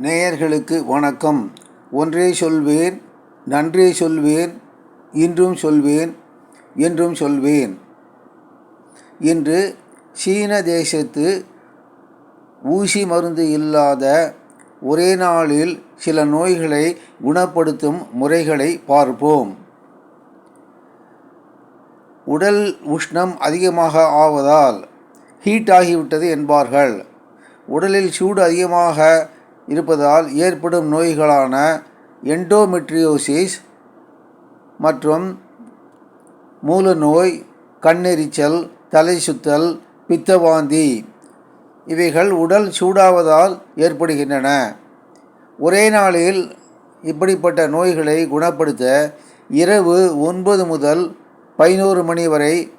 நேயர்களுக்கு வணக்கம். ஒன்றே சொல்வேன் நன்றே சொல்வேன் இன்றும் சொல்வேன் என்றும் சொல்வேன். இன்று சீன தேசத்து ஊசி மருந்து இல்லாத ஒரே நாளில் சில நோய்களை குணப்படுத்தும் முறைகளை பார்ப்போம். உடல் உஷ்ணம் அதிகமாக ஆவதால் ஹீட் ஆகிவிட்டது என்பார்கள். உடலில் சூடு அதிகமாக இருப்பதால் ஏற்படும் நோய்களான எண்டோமெட்ரியோசிஸ் மற்றும் மூல நோய் கண்ணெரிச்சல் தலை சுத்தல் பித்தவாந்தி. இவைகள் உடல் சூடாவதால் ஏற்படுகின்றன. ஒரே நாளில் இப்படிப்பட்ட நோய்களை குணப்படுத்த இரவு ஒன்பது முதல் பதினோரு மணி வரை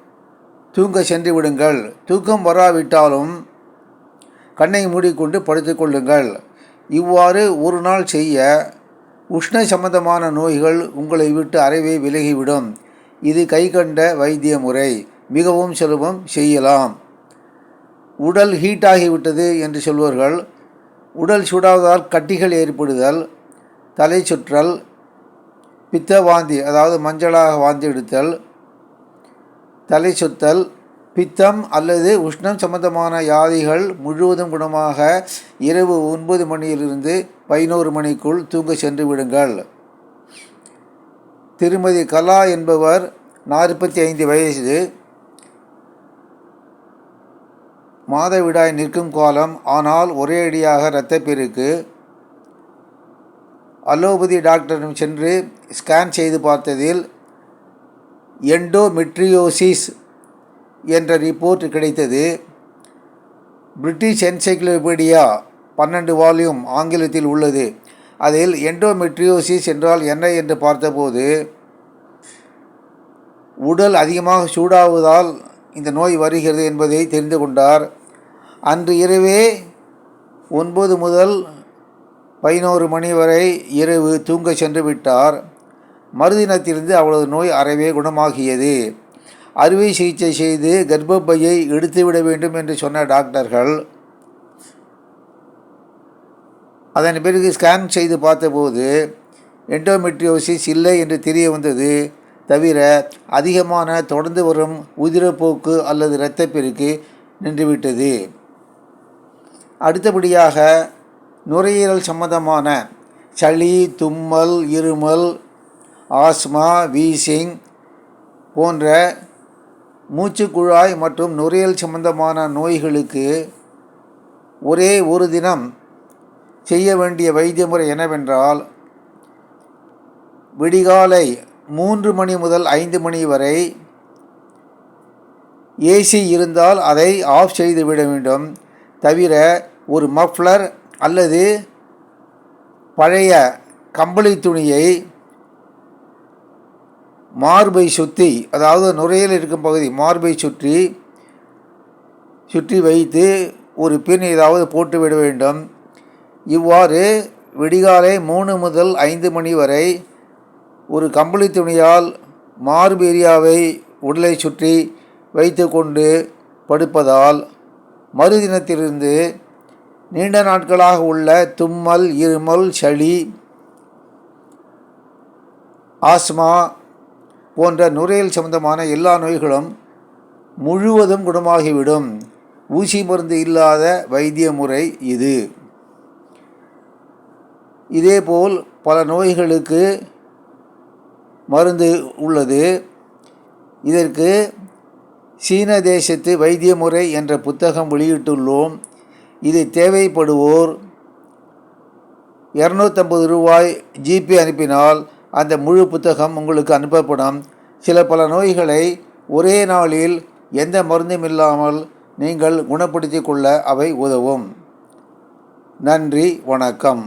தூங்க சென்று விடுங்கள். தூக்கம் வராவிட்டாலும் கண்ணை மூடிக்கொண்டு படுத்துக்கொள்ளுங்கள் இவ்வாறு ஒரு நாள் செய்ய உஷ்ண சம்பந்தமான நோய்கள் உங்களை விட்டு அறவே விலகிவிடும். இது கைகண்ட வைத்திய முறை. மிகவும் சுலபம் செய்யலாம். உடல் ஹீட்டாகிவிட்டது என்று சொல்வார்கள். உடல் சூடாவதால் கட்டிகள் ஏற்படுதல். தலை சுற்றல். பித்த வாந்தி அதாவது மஞ்சளாக வாந்தி எடுத்தல். தலை சுத்தல் பித்தம் அல்லது உஷ்ணம் சம்பந்தமான யாதிகள் முழுவதும் குணமாக இரவு ஒன்பது மணியிலிருந்து பதினோரு மணிக்குள் தூங்க சென்று விடுங்கள். திருமதி கலா என்பவர் நாற்பத்தி ஐந்து வயசு மாதவிடாய் நிற்கும் காலம் ஆனால் ஒரேடியாக இரத்தப்பெருக்கு அலோபதி டாக்டரிடம் சென்று ஸ்கேன் செய்து பார்த்ததில் எண்டோமெட்ரியோசிஸ் என்ற ரிப்போர்ட் கிடைத்தது. பிரிட்டிஷ் என்சைக்ளோபீடியா பன்னெண்டு வால்யூம் ஆங்கிலத்தில் உள்ளது. அதில் எண்டோமெட்ரியோசிஸ் என்றால் என்ன என்று பார்த்தபோது உடல் அதிகமாக சூடாவதால் இந்த நோய் வருகிறது என்பதை தெரிந்து கொண்டார். அன்று இரவே ஒன்பது முதல் பதினோரு மணி வரை இரவு தூங்க சென்று விட்டார். மறுதினத்திலிருந்து அவளது நோய் அறவே குணமாகியது. அறுவை சிகிச்சை செய்து கர்ப்பப்பையை எடுத்துவிட வேண்டும் என்று சொன்ன டாக்டர்கள் அதன் பிறகு ஸ்கேன் செய்து பார்த்தபோது எண்டோமெட்ரியோசிஸ் இல்லை என்று தெரிய வந்தது. தவிர அதிகமான தொடர்ந்து வரும் உதிரப்போக்கு அல்லது இரத்தப்பெருக்கு நின்றுவிட்டது. அடுத்தபடியாக நுரையீரல் சம்பந்தமான சளி தும்மல் இருமல் ஆஸ்மா வீசிங் போன்ற மூச்சுக்குழாய் மற்றும் நுரையல் சம்பந்தமான நோய்களுக்கு ஒரே ஒரு தினம் செய்ய வேண்டிய வைத்திய முறை என்னவென்றால் விடிகாலை மூன்று மணி முதல் ஐந்து மணி வரை ஏசி இருந்தால் அதை ஆஃப் செய்து விட வேண்டும். தவிர ஒரு மஃப்ளர் அல்லது பழைய கம்பளி துணியை மார்பை சுற்றி அதாவது நுரையில் இருக்கும் பகுதி மார்பை சுற்றி சுற்றி வைத்து ஒரு பின் ஏதாவது போட்டு விட வேண்டும். இவ்வாறு விடிகாலை மூணு முதல் ஐந்து மணி வரை ஒரு கம்பளி துணியால் மார்பு ஏரியாவை உடலை சுற்றி வைத்து கொண்டு படுப்பதால் மறுதினத்திலிருந்து நீண்ட நாட்களாக உள்ள தும்மல் இருமல் சளி ஆஸ்மா போன்ற நுரையல் சம்பந்தமான எல்லா நோய்களும் முழுவதும் குணமாகிவிடும். ஊசி மருந்து இல்லாத வைத்திய முறை இது. இதேபோல் பல நோய்களுக்கு மருந்து உள்ளது. இதற்கு சீன தேசத்து வைத்திய முறை என்ற புத்தகம் வெளியிட்டுள்ளோம். இது தேவைப்படுவோர் இரநூத்தம்பது ரூபாய் ஜிபே அனுப்பினால் அந்த முழு புத்தகம் உங்களுக்கு அனுப்பப்படும். சில பல நோய்களை ஒரே நாளில் எந்த மருந்தும் இல்லாமல் நீங்கள் குணப்படுத்தி கொள்ள அவை உதவும். நன்றி வணக்கம்.